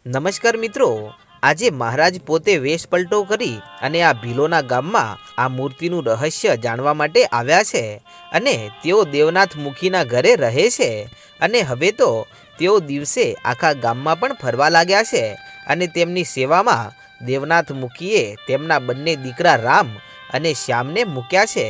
નમસ્કાર મિત્રો, આજે મહારાજ પોતે વેશ પલટો કરી અને આ ભીલોના ગામમાં આ મૂર્તિનું રહસ્ય જાણવા માટે આવ્યા છે અને તેઓ દેવનાથ મુખીના ઘરે રહે છે અને હવે તો તેઓ દિવસે આખા ગામમાં પણ ફરવા લાગ્યા છે અને તેમની સેવામાં દેવનાથ મુખીએ તેમના બંને દીકરા રામ અને શ્યામને મૂક્યા છે.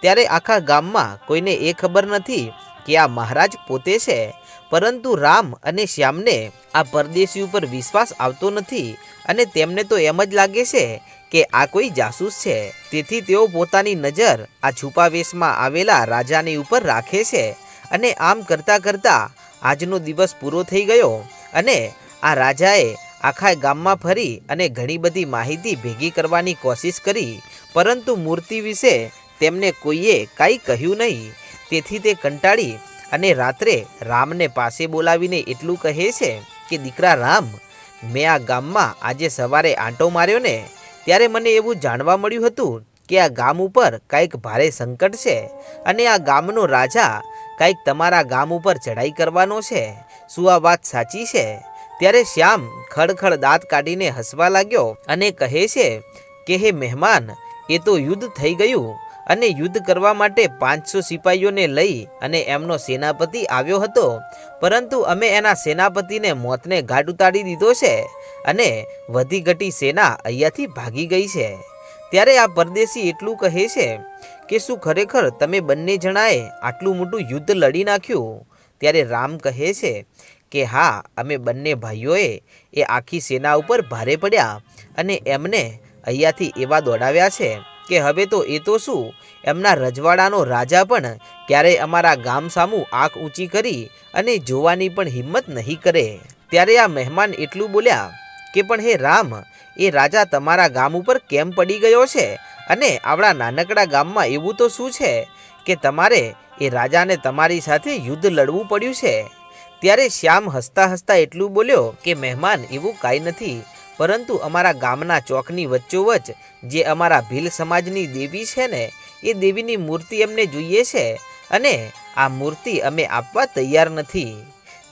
ત્યારે આખા ગામમાં કોઈને એ ખબર નથી કે આ મહારાજ પોતે છે પરંતુ રામ અને શ્યામને આ પરદેશી ઉપર વિશ્વાસ આવતો નથી અને તેમને તો એમ જ લાગે છે કે આ કોઈ જાસૂસ છે. તેથી તેઓ પોતાની નજર આ છુપાવેશમાં આવેલા રાજાની ઉપર રાખે છે અને આમ કરતાં કરતાં આજનો દિવસ પૂરો થઈ ગયો અને આ રાજાએ આખા ગામમાં ફરી અને ઘણી બધી માહિતી ભેગી કરવાની કોશિશ કરી. પરંતુ મૂર્તિ વિશે તેમને કોઈએ કાંઈ કહ્યું નહીં. તેથી તે કંટાળી અને રાત્રે રામને પાસે બોલાવીને એટલું કહે છે કે, દીકરા રામ, મેં આ ગામમાં આજે સવારે આંટો માર્યો ને, ત્યારે મને એવું જાણવા મળ્યું હતું કે આ ગામ ઉપર કાંઈક ભારે સંકટ છે અને આ ગામનો રાજા કાંઈક તમારા ગામ ઉપર ચઢાઈ કરવાનો છે. શું આ વાત સાચી છે? ત્યારે શ્યામ ખડખડ દાંત કાઢીને હસવા લાગ્યો અને કહે છે કે, હે મહેમાન, એ તો યુદ્ધ થઈ ગયું. અને યુદ્ધ કરવા માટે પાંચસો સિપાહીઓને લઈ અને એમનો સેનાપતિ આવ્યો હતો. પરંતુ અમે એના સેનાપતિને મોતને ઘાટ ઉતાડી દીધો છે અને વધી ઘટી સેના અહીંયાથી ભાગી ગઈ છે. ત્યારે આ પરદેશી એટલું કહે છે કે શું ખરેખર તમે બંને જણાએ આટલું મોટું યુદ્ધ લડી નાખ્યું? ત્યારે રામ કહે છે કે હા, અમે બંને ભાઈઓએ એ આખી સેના ઉપર ભારે પડ્યા અને એમને અહીંયાથી એવા દોડાવ્યા છે. કે હવે તો એ તો શું? એમના રજવાડાનો રાજા પણ ક્યારેય અમારા ગામ સામું આંખ ઊંચી કરી અને જોવાની પણ હિંમત નહીં કરે. ત્યારે આ મહેમાન એટલું બોલ્યા કે પણ હે રામ, એ રાજા તમારા ગામ ઉપર કેમ પડી ગયો છે? અને આપણા નાનકડા ગામમાં એવું તો શું છે કે તમારે એ રાજાને તમારી સાથે યુદ્ધ લડવું પડ્યું છે? ત્યારે શ્યામ હસતા હસતા એટલું બોલ્યો કે મહેમાન, એવું કાંઈ નથી. પરંતુ અમારા ગામના ચોકની વચ્ચોવચ જે અમારા ભીલ સમાજની દેવી છે ને, એ દેવીની મૂર્તિ અમને જોઈએ છે અને આ મૂર્તિ અમે આપવા તૈયાર નથી.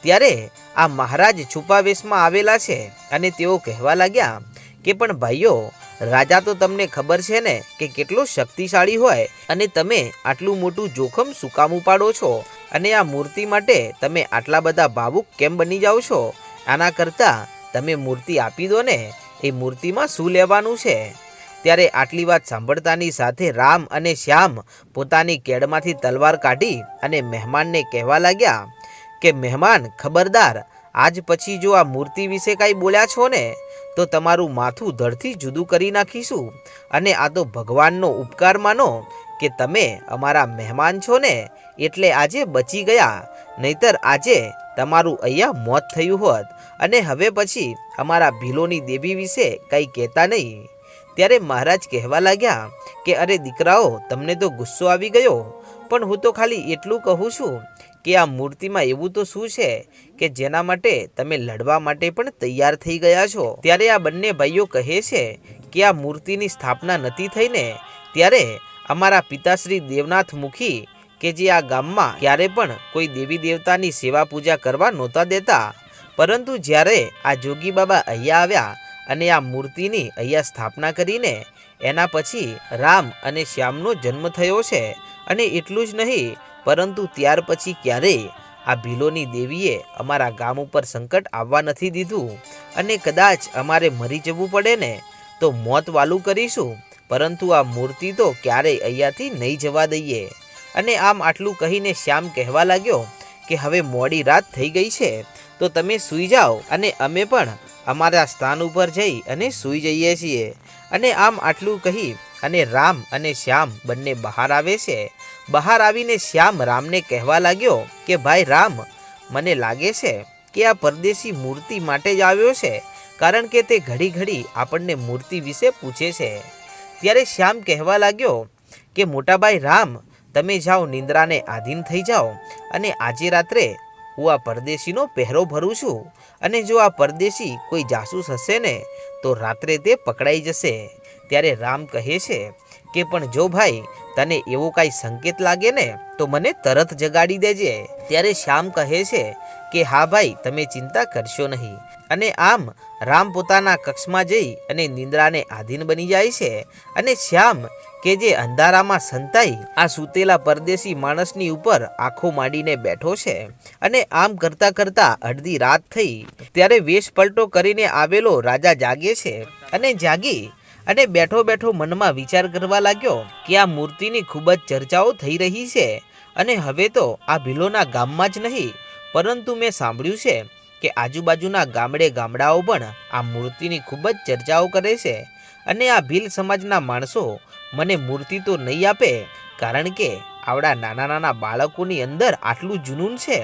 ત્યારે આ મહારાજ છુપાવેશમાં આવેલા છે અને તેઓ કહેવા લાગ્યા કે પણ ભાઈઓ, રાજા તો તમને ખબર છે ને કે કેટલો શક્તિશાળી હોય અને તમે આટલું મોટું જોખમ શું કામ ઉપાડો છો? અને આ મૂર્તિ માટે તમે આટલા બધા ભાવુક કેમ બની જાઓ છો? આના કરતાં તમે મૂર્તિ આપી દો ને, એ મૂર્તિમાં શું લેવાનું છે? ત્યારે આટલી વાત સાંભળતાની સાથે રામ અને શ્યામ પોતાની કેડમાંથી તલવાર કાઢી અને મહેમાનને કહેવા લાગ્યા કે, મહેમાન, ખબરદાર, આજ પછી જો આ મૂર્તિ વિશે કાંઈ બોલ્યા છો ને, તો તમારું માથું ધડથી જુદું કરી નાખીશું. અને આ તો ભગવાનનો ઉપકાર માનો કે તમે અમારા મહેમાન છો ને, એટલે આજે બચી ગયા. નહીતર આજે તમારું અહીંયા મોત થયું હોત. અને હવે પછી અમારા ભીલોની દેવી વિશે કંઈ કહેતા નહીં. ત્યારે મહારાજ કહેવા લાગ્યા કે, અરે દીકરાઓ, તમને તો ગુસ્સો આવી ગયો. પણ હું તો ખાલી એટલું કહું છું કે આ મૂર્તિમાં એવું તો શું છે કે જેના માટે તમે લડવા માટે પણ તૈયાર થઈ ગયા છો? ત્યારે આ બંને ભાઈઓ કહે છે કે, આ મૂર્તિની સ્થાપના નથી થઈને, ત્યારે અમારા પિતાશ્રી દેવનાથ મુખી કે જે આ ગામમાં ક્યારે પણ કોઈ દેવી દેવતાની સેવા પૂજા કરવા નહોતા દેતા. પરંતુ જ્યારે આ જોગી બાબા અહીંયા આવ્યા અને આ મૂર્તિની અહીંયા સ્થાપના કરીને, એના પછી રામ અને શ્યામનો જન્મ થયો છે અને એટલું જ નહીં, પરંતુ ત્યાર પછી ક્યારેય આ ભીલોની દેવીએ અમારા ગામ ઉપર સંકટ આવવા નથી દીધું અને કદાચ અમારે મરી જવું પડે ને, તો મોત વાલું કરીશું, પરંતુ આ મૂર્તિ તો ક્યારેય અહીંયાથી નહીં જવા દઈએ. અને આમ આટલું કહીને શ્યામ કહેવા લાગ્યો કે હવે મોડી રાત થઈ ગઈ છે, તો તમે સૂઈ જાઓ અને અમે પણ અમારા સ્થાન ઉપર જઈ અને સૂઈ જઈએ છીએ. અને આમ આટલું કહી અને રામ અને શ્યામ બંને બહાર આવે છે. બહાર આવીને શ્યામ રામને કહેવા લાગ્યો કે, ભાઈ રામ, મને લાગે છે કે આ પરદેશી મૂર્તિ માટે જ આવ્યો છે, કારણ કે તે ઘડી ઘડી આપણને મૂર્તિ વિશે પૂછે છે. ત્યારે શ્યામ કહેવા લાગ્યો કે, મોટાભાઈ રામ તમે જાઓ, નિંદ્રાને આધીન થઈ જાઓ અને આજે રાત્રે હું આ પરદેશીનો પહેરો ભરું છું અને જો આ પરદેશી કોઈ જાસૂસ હશે ને, તો રાત્રે તે પકડાઈ જશે. ત્યારે રામ કહે છે કે, પણ જો ભાઈ, તને એવો કાંઈ સંકેત લાગે ને, તો મને તરત જગાડી દેજે. ત્યારે શ્યામ કહે છે કે, હા ભાઈ, તમે ચિંતા કરશો નહીં. અને આમ રામ પોતાના કક્ષમાં જઈ અને નિંદ્રાને આધીન બની જાય છે. અને શ્યામ કે જે અંધારામાં સંતાઈ આ સૂતેલા પરદેશી માણસની ઉપર આંખો માંડીને બેઠો છે. અને આમ કરતા કરતા અડધી રાત થઈ, ત્યારે વેશ પલટો કરીને આવેલો રાજા જાગે છે. અને જાગી અને બેઠો બેઠો મનમાં વિચાર કરવા લાગ્યો કે આ મૂર્તિની ખૂબ જ ચર્ચાઓ થઈ રહી છે. અને હવે તો આ ભીલોના ગામમાં જ નહીં પરંતુ મેં સાંભળ્યું છે કે આજુબાજુના ગામડે ગામડાઓ પણ આ મૂર્તિની ખૂબ જ ચર્ચાઓ કરે છે અને આ ભીલ સમાજના માણસો મને મૂર્તિ તો નહીં આપે, કારણ કે આવડા નાના નાના બાળકોની અંદર આટલું જુનૂન છે,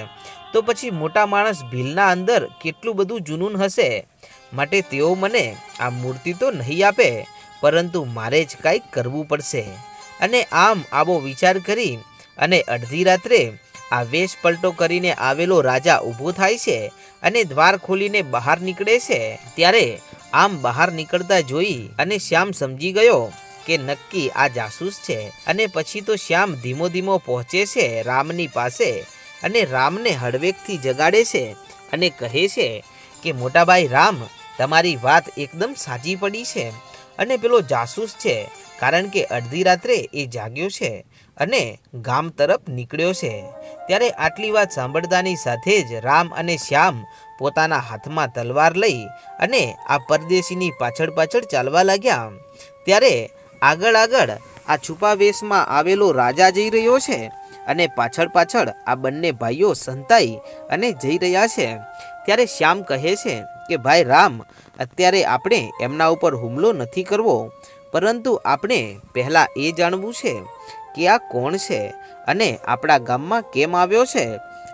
તો પછી મોટા માણસ ભીલના અંદર કેટલું બધું જુનૂન હશે? માટે તેઓ મને આ મૂર્તિ તો નહીં આપે, પરંતુ મારે જ કાંઈક કરવું પડશે. અને આમ આવો વિચાર કરી અને અડધી રાત્રે આ વેશ પલટો કરીને આવેલો રાજા ઊભો થાય છે અને દ્વાર ખોલીને બહાર નીકળે છે. ત્યારે આમ બહાર નીકળતા જોઈ અને શ્યામ સમજી ગયો કે નક્કી આ જાસૂસ છે અને પછી તો શ્યામ ધીમો ધીમો પહોંચે છે રામની પાસે અને રામને હળવેકથી જગાડે છે અને કહે છે કે, મોટાભાઈ રામ, તમારી વાત એકદમ સાચી પડી છે અને પેલો જાસૂસ છે, કારણ કે અડધી રાત્રે એ જાગ્યો છે અને ગામ તરફ નીકળ્યો છે. ત્યારે આટલી વાત સાંભળતાની સાથે જ રામ અને શ્યામ પોતાના હાથમાં તલવાર લઈ અને આ પરદેશીની પાછળ પાછળ ચાલવા લાગ્યા. ત્યારે આગળ આગળ આ છુપા વેશમાં આવેલો રાજા જઈ રહ્યો છે અને પાછળ પાછળ આ બંને ભાઈઓ સંતાઈ અને જઈ રહ્યા છે. ત્યારે શ્યામ કહે છે કે, ભાઈ રામ, અત્યારે આપણે એમના ઉપર હુમલો નથી કરવો, પરંતુ આપણે પહેલાં એ જાણવું છે કે આ કોણ છે? અને આપણા ગામમાં કેમ આવ્યો છે?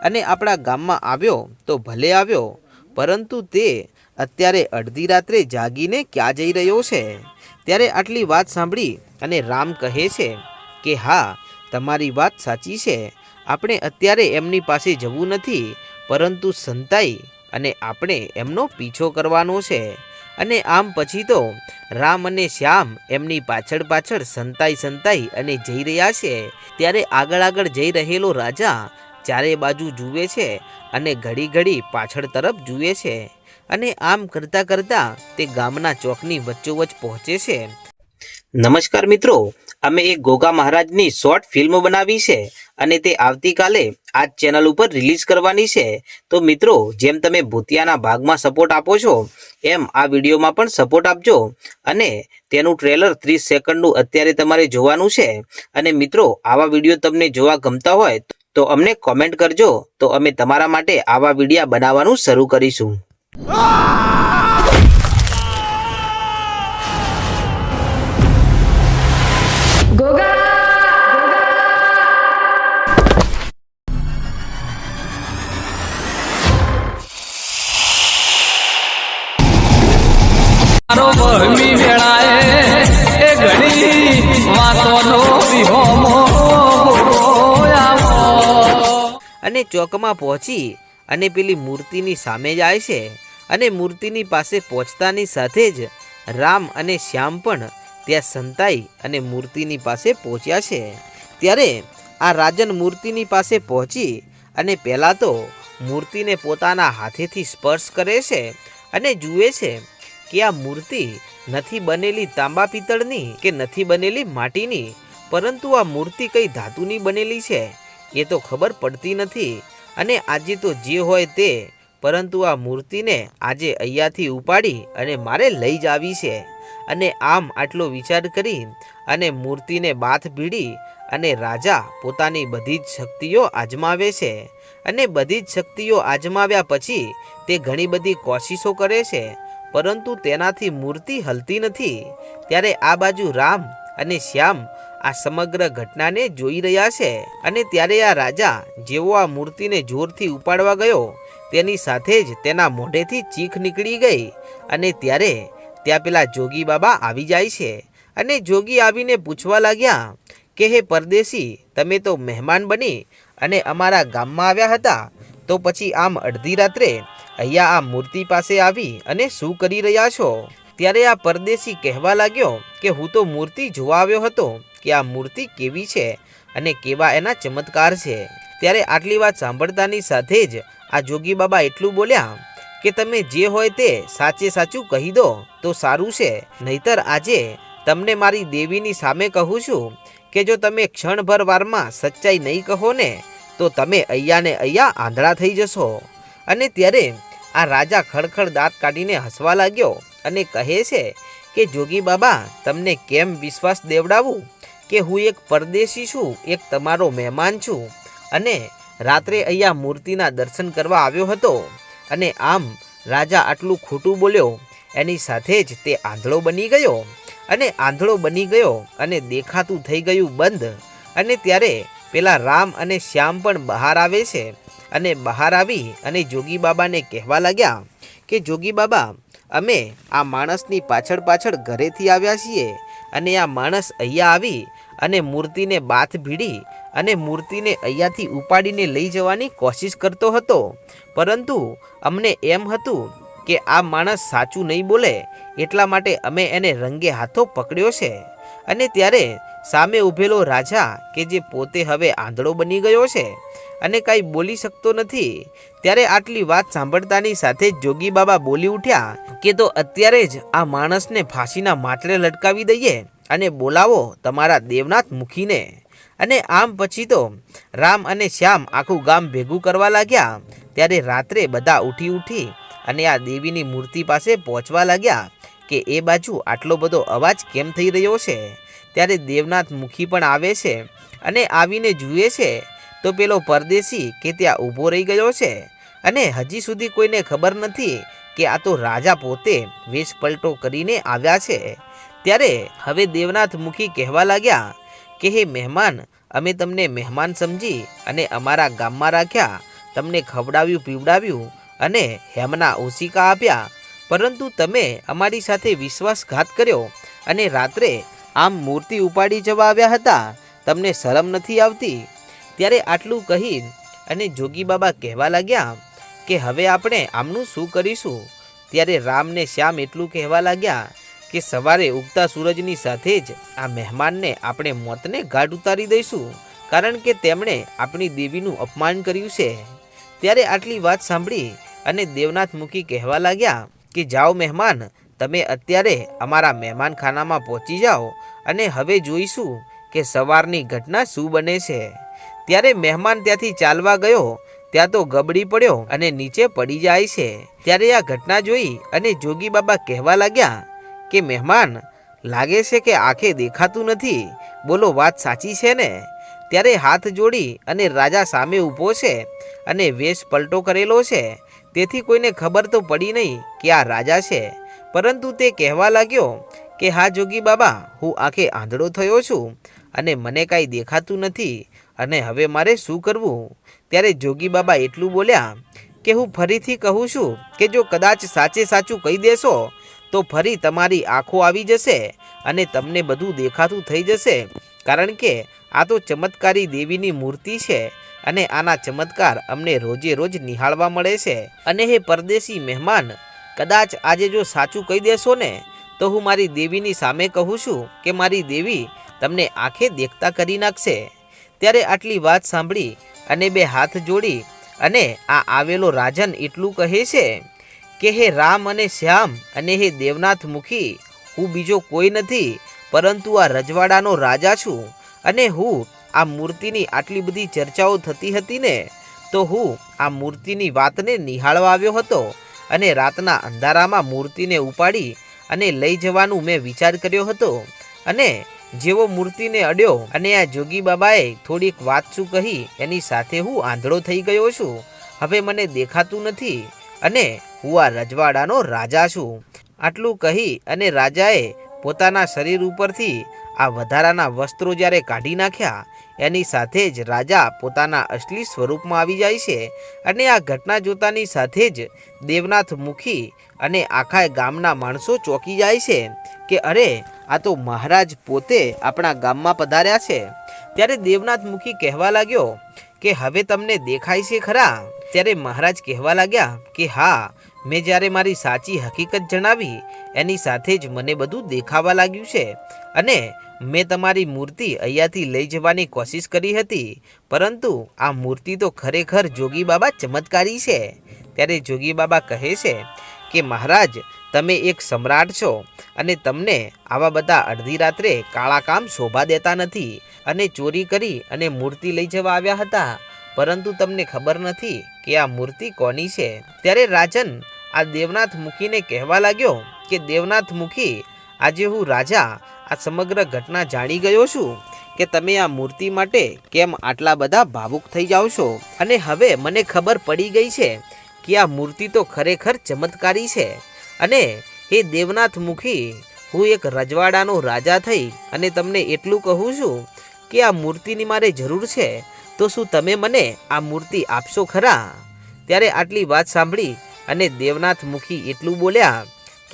અને આપણા ગામમાં આવ્યો તો ભલે આવ્યો, પરંતુ તે અત્યારે અડધી રાત્રે જાગીને ક્યાં જઈ રહ્યો છે? ત્યારે આટલી વાત સાંભળી અને રામ કહે છે કે, હા, તમારી વાત સાચી છે. આપણે અત્યારે એમની પાસે જવું નથી, પરંતુ સંતાઈ અને આપણે એમનો પીછો કરવાનો છે. અને આમ પછી તો રામ અને શ્યામ એમની પાછળ પાછળ સંતાઈ સંતાઈ અને જઈ રહ્યા છે. ત્યારે આગળ આગળ જઈ રહેલો રાજા ચારે બાજુ જુએ છે અને ઘડી ઘડી પાછળ તરફ જુએ છે અને આમ કરતાં કરતાં તે ગામના ચોકની વચ્ચોવચ પહોંચે છે. નમસ્કાર મિત્રો અમે એક ગોગા મહારાજની શોર્ટ ફિલ્મ બનાવી છે અને તે આવતીકાલે આ ચેનલ ઉપર રિલીઝ કરવાની છે. તો મિત્રો, જેમ તમે ભૂતિયાના ભાગમાં સપોર્ટ આપો છો, એમ આ વિડીયોમાં પણ સપોર્ટ આપજો. અને તેનું ટ્રેલર ત્રીસ સેકન્ડનું અત્યારે તમારે જોવાનું છે. અને મિત્રો, આવા વીડિયો તમને જોવા ગમતા હોય તો અમને કોમેન્ટ કરજો. તો અમે તમારા માટે આવા વિડીયા બનાવવાનું શરૂ કરીશું. બહમી વેળાએ એ ઘણી વાતોનો વિહોમો અને ચોકમાં પહોંચી અને પેલી મૂર્તિની સામે જાય છે અને મૂર્તિની પાસે પહોંચતાની સાથે જ રામ અને શ્યામ પણ ત્યાં સંતાઈ અને મૂર્તિની પાસે પહોંચ્યા છે. ત્યારે આ રાજન મૂર્તિની પાસે પહોંચી અને પહેલાં તો મૂર્તિને પોતાના હાથેથી સ્પર્શ કરે છે અને જુએ છે કે આ મૂર્તિ નથી બનેલી તાંબા પિત્તળની કે નથી બનેલી માટીની? પરંતુ આ મૂર્તિ કઈ ધાતુની બનેલી છે? એ તો ખબર પડતી નથી. અને આજે તો જે હોય તે. પરંતુ આ મૂર્તિને આજે અહીંયાથી ઉપાડી અને મારે લઈ જ આવી છે. અને આમ આટલો વિચાર કરી અને મૂર્તિને બાથ ભીડી અને રાજા પોતાની બધી જ શક્તિઓ આજમાવે છે. અને બધી જ શક્તિઓ આજમાવ્યા પછી તે ઘણી બધી કોશિશો કરે છે. પરંતુ તેનાથી મૂર્તિ હલતી નથી. ત્યારે આ બાજુ રામ અને શ્યામ આ સમગ્ર ઘટનાને જોઈ રહ્યા છે અને ત્યારે આ રાજા જેવો આ મૂર્તિને જોરથી ઉપાડવા ગયો. તેની સાથે જ તેના મોઢેથી ચીખ નીકળી ગઈ અને ત્યારે ત્યાં પેલા જોગી બાબા આવી જાય છે અને જોગી આવીને પૂછવા લાગ્યા કે, હે પરદેશી, તમે તો મહેમાન બની અને અમારા ગામમાં આવ્યા હતા. તો પછી આમ અડધી રાત્રે અહીંયા આ મૂર્તિ પાસે આવી અને શું કરી રહ્યા છો? ત્યારે આ પરદેશી કહેવા લાગ્યો કે હું તો મૂર્તિ જોવા આવ્યો હતો કે આ મૂર્તિ કેવી છે અને કેવા એના ચમત્કાર છે. ત્યારે આટલી વાત સાંભળતાની સાથે જ આ જોગી બાબા એટલું બોલ્યા કે તમે જે હોય તે સાચે સાચું કહી દો તો સારું છે. નહીતર આજે તમને મારી દેવીની સામે કહું છું કે જો તમે ક્ષણભર વારમાં સચ્ચાઈ નહીં કહો ને તો તમે અહીંયા ને અહીંયા આંધળા થઈ જશો. અને ત્યારે આ રાજા ખડખડ દાંત કાઢીને હસવા લાગ્યો અને કહે છે કે, જોગી બાબા, તમને કેમ વિશ્વાસ દેવડાવું? કે હું એક પરદેશી છું, એક તમારો મહેમાન છું. અને રાત્રે અહીંયા મૂર્તિના દર્શન કરવા આવ્યો હતો. અને આમ રાજા આટલું ખોટું બોલ્યો. એની સાથે જ તે આંધળો બની ગયો. અને આંધળો બની ગયો અને દેખાતું થઈ ગયું બંધ. અને ત્યારે પેલા રામ અને શ્યામ પણ બહાર આવે છે અને બહાર આવી અને જોગી બાબાને કહેવા લાગ્યા કે, જોગી બાબા, અમે આ માણસની પાછળ પાછળ ઘરેથી આવ્યા છીએ અને આ માણસ અહીંયા આવી અને મૂર્તિને બાથ ભીડી અને મૂર્તિને અહીંયાથી ઉપાડીને લઈ જવાની કોશિશ કરતો હતો. પરંતુ અમને એમ હતું કે, આ માણસ સાચું નહીં બોલે, એટલા માટે અમે એને રંગે હાથો પકડ્યો છે. અને ત્યારે સામે ઊભેલો રાજા કે જે પોતે હવે આંધળો બની ગયો છે અને કાંઈ બોલી શકતો નથી, ત્યારે આટલી વાત સાંભળતાની સાથે જ જોગી બાબા બોલી ઉઠ્યા કે તો અત્યારે જ આ માણસને ફાંસીના માટલે લટકાવી દઈએ અને બોલાવો તમારા દેવનાથ મુખીને. અને આમ પછી તો રામ અને શ્યામ આખું ગામ ભેગું કરવા લાગ્યા, ત્યારે રાત્રે બધા ઉઠી ઉઠી અને આ દેવીની મૂર્તિ પાસે પહોંચવા લાગ્યા કે એ બાજુ આટલો બધો અવાજ કેમ થઈ રહ્યો છે? ત્યારે દેવનાથ મુખી પણ આવે છે અને આવીને જુએ છે, તો પેલો પરદેશી કે ત્યાં ઊભો રહી ગયો છે અને હજી સુધી કોઈને ખબર નથી કે આ તો રાજા પોતે વેશ પલટો કરીને આવ્યા છે. ત્યારે હવે દેવનાથ મુખી કહેવા લાગ્યા કે, હે મહેમાન, અમે તમને મહેમાન સમજી અને અમારા ગામમાં રાખ્યા, તમને ખવડાવ્યું, પીવડાવ્યું અને હેમના ઓશિકા આપ્યા. પરંતુ તમે અમારી સાથે વિશ્વાસઘાત કર્યો અને રાત્રે આમ મૂર્તિ ઉપાડી જવા આવ્યા હતા. તમને શરમ નથી આવતી? ત્યારે આટલું કહી અને જોગી બાબા કહેવા લાગ્યા કે હવે આપણે આમનું શું કરીશું? ત્યારે રામને શ્યામ એટલું કહેવા લાગ્યા કે સવારે ઉગતા સૂરજની સાથે જ આ મહેમાનને આપણે મોતને ગાઢ ઉતારી દઈશું, કારણ કે તેમણે આપણી દેવીનું અપમાન કર્યું છે. ત્યારે આટલી વાત સાંભળી અને દેવનાથ મુખી કહેવા લાગ્યા કે જાઓ મહેમાન તમે અત્યારે અમારા મહેમાનખાનામાં પહોંચી જાઓ અને હવે જોઈશું કે સવારની ઘટના શું બને છે. ત્યારે મહેમાન ત્યાંથી ચાલવા ગયો, ત્યાં તો ગબડી પડ્યો અને નીચે પડી જાય છે. ત્યારે આ ઘટના જોઈ અને જોગી બાબા કહેવા લાગ્યા કે, મહેમાન, લાગે છે કે આંખે દેખાતું નથી. બોલો, વાત સાચી છે ને? ત્યારે હાથ જોડી અને રાજા સામે ઊભો છે અને વેશ પલટો કરેલો છે. તેથી કોઈને ખબર તો પડી નહીં કે આ રાજા છે. પરંતુ તે કહેવા લાગ્યો કે, હા, જોગી બાબા, હું આંખે આંધળો થયો છું અને મને કાંઈ દેખાતું નથી અને હવે મારે શું કરવું? ત્યારે જોગી બાબા એટલું બોલ્યા કે, હું ફરીથી કહું છું કે, જો કદાચ સાચે સાચું કહી દેશો, તો ફરી તમારી આંખો આવી જશે અને તમને બધું દેખાતું થઈ જશે. કારણ કે આ તો ચમત્કારી દેવીની મૂર્તિ છે અને આના ચમત્કાર અમને રોજે રોજ નિહાળવા મળે છે. અને હે પરદેશી મહેમાન કદાચ આજે જો સાચું કહી દેશો ને, તો હું મારી દેવીની સામે કહું છું કે મારી દેવી તમને આંખે દેખતા કરી નાખશે. ત્યારે આટલી વાત સાંભળી અને બે હાથ જોડી અને આ આવેલો રાજન એટલું કહે છે કે, હે રામ અને શ્યામ અને હે દેવનાથ મુખી, હું બીજો કોઈ નથી, પરંતુ આ રજવાડાનો રાજા છું અને હું આ મૂર્તિની આટલી બધી ચર્ચાઓ થતી હતી ને, તો હું આ મૂર્તિની વાતને નિહાળવા આવ્યો હતો. અને રાતના અંધારામાં મૂર્તિને ઉપાડી અને લઈ જવાનું મેં વિચાર કર્યો હતો. અને જેવો મૂર્તિને અડ્યો અને આ જોગી બાબાએ થોડીક વાત શું કહી એની સાથે હું આંધળો થઈ ગયો છું. હવે મને દેખાતું નથી અને હું આ રજવાડાનો રાજા છું. આટલું કહી અને રાજાએ પોતાના શરીર ઉપરથી આ વધારાના વસ્ત્રો જ્યારે કાઢી નાખ્યા એની સાથે જ રાજા પોતાના અસલી સ્વરૂપમાં આવી જાય છે અને આ ઘટના જોતાની સાથે જ દેવનાથ મુખી અને આખા ગામના માણસો ચોંકી જાય છે કે અરે, આ તો મહારાજ પોતે આપણા ગામમાં પધાર્યા છે. ત્યારે દેવનાથ મુખી કહેવા લાગ્યો કે હવે તમને દેખાય છે ખરા. ત્યારે મહારાજ કહેવા લાગ્યા કે હા, મેં જ્યારે મારી સાચી હકીકત જણાવી, એની સાથે જ મને બધું દેખાવા લાગ્યું છે અને મેં તમારી મૂર્તિ અહીંયાથી લઈ જવાની કોશિશ કરી હતી, પરંતુ આ મૂર્તિ તો ખરેખર જોગી બાબા ચમત્કારી છે. ત્યારે જોગી બાબા કહે છે કે, મહારાજ, તમે એક સમ્રાટ છો અને તમને આવા બધા અડધી રાત્રે કાળા કામ શોભા દેતા નથી અને ચોરી કરી અને મૂર્તિ લઈ જવા આવ્યા હતા. પરંતુ તમને ખબર નથી કે આ મૂર્તિ કોની છે. ત્યારે રાજન આ દેવનાથ મુખીને કહેવા લાગ્યો કે દેવનાથ મુખી આજે હું રાજા આ સમગ્ર ઘટના જાણી ગયો છું કે તમે આ મૂર્તિ માટે કેમ આટલા બધા ભાવુક થઈ જાઓ છો? અને હવે મને ખબર પડી ગઈ છે કે આ મૂર્તિ તો ખરેખર ચમત્કારી છે. અને હે દેવનાથ મુખી, હું એક રજવાડાનો રાજા થઈ અને તમને એટલું કહું છું કે આ મૂર્તિની મારે જરૂર છે, તો શું તમે મને આ મૂર્તિ આપશો ખરા? ત્યારે આટલી વાત સાંભળી અને દેવનાથ મુખી એટલું બોલ્યા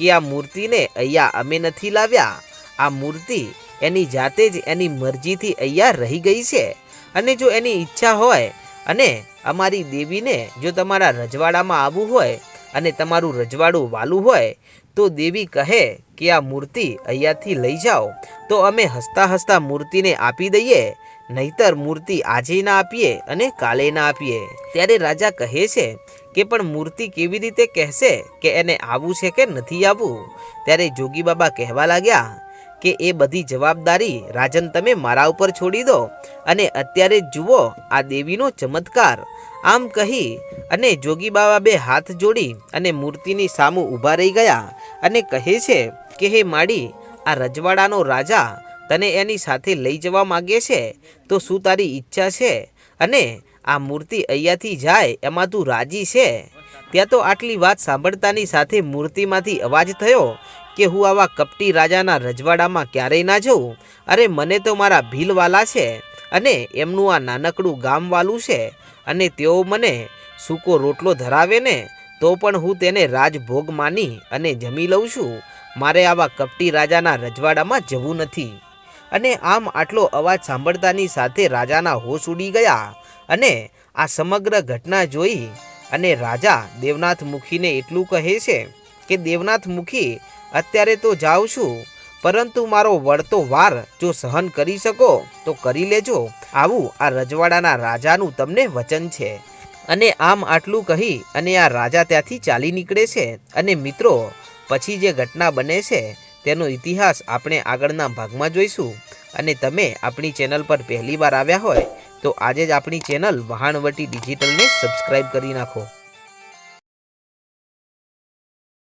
કે આ મૂર્તિને અહીંયા અમે નથી લાવ્યા. આ મૂર્તિ એની જાતે જ એની મરજીથી અહીંયા રહી ગઈ છે. અને જો એની ઈચ્છા હોય અને અમારી દેવીને જો તમારા રજવાડામાં આવવું હોય અને તમારું રજવાડું વાલું હોય, તો દેવી કહે કે આ મૂર્તિ અહીંયાથી લઈ જાઓ. તો અમે હસતા હસતા મૂર્તિને આપી દઈએ, નહીતર મૂર્તિ આજે ના આપીએ અને કાલે ના આપીએ. ત્યારે રાજા કહે છે કે પણ મૂર્તિ કેવી રીતે કહેશે કે એને આવવું છે કે નથી આવવું ત્યારે જોગી બાબા કહેવા લાગ્યા કે એ બધી જવાબદારી રાજન તમે મારા ઉપર છોડી દો અને અત્યારે જુઓ આ દેવીનો ચમત્કાર. આમ કહી અને જોગી બાબા બે હાથ જોડી અને મૂર્તિની સામું ઊભા રહી ગયા અને કહે છે કે, હે માડી, આ રજવાડાનો રાજા તને એની સાથે લઈ જવા માગે છે, તો શું તારી ઈચ્છા છે? અને આ મૂર્તિ અહીંયાથી જાય, એમાં તું રાજી છે? ત્યાં તો આટલી વાત સાંભળતાની સાથે મૂર્તિમાંથી અવાજ થયો કે હું આવા કપટી રાજાના રજવાડામાં ક્યારેય ના જઉં. અરે, મને તો મારા ભીલવાલા છે અને એમનું આ નાનકડું ગામવાલું છે અને તેઓ મને સૂકો રોટલો ધરાવે ને, તો પણ હું તેને રાજભોગ માની અને જમી લઉં છું. મારે આવા કપટી રાજાના રજવાડામાં જવું નથી. અને આમ આટલો અવાજ સાંભળતાની સાથે રાજાના હોશ ઉડી ગયા. અને આ સમગ્ર ઘટના જોઈ અને રાજા દેવનાથ મુખીને એટલું કહે છે કે, દેવનાથ મુખી, અત્યારે તો જાઉં છું, પરંતુ મારો વળતો વાર જો સહન કરી શકો, તો કરી લેજો. આવું આ રજવાડાના રાજાનું તમને વચન છે. અને આમ આટલું કહી અને આ રાજા ત્યાંથી ચાલી નીકળે છે. અને મિત્રો, પછી જે ઘટના બને છે, તેનો ઇતિહાસ આપણે આગળના ભાગમાં જોઈશું. અને તમે આપણી ચેનલ પર પહેલી વાર આવ્યા હોય તો આજે જ આપણી ચેનલ વહાણવટી ડિજિટલને સબસ્ક્રાઈબ કરી નાખો.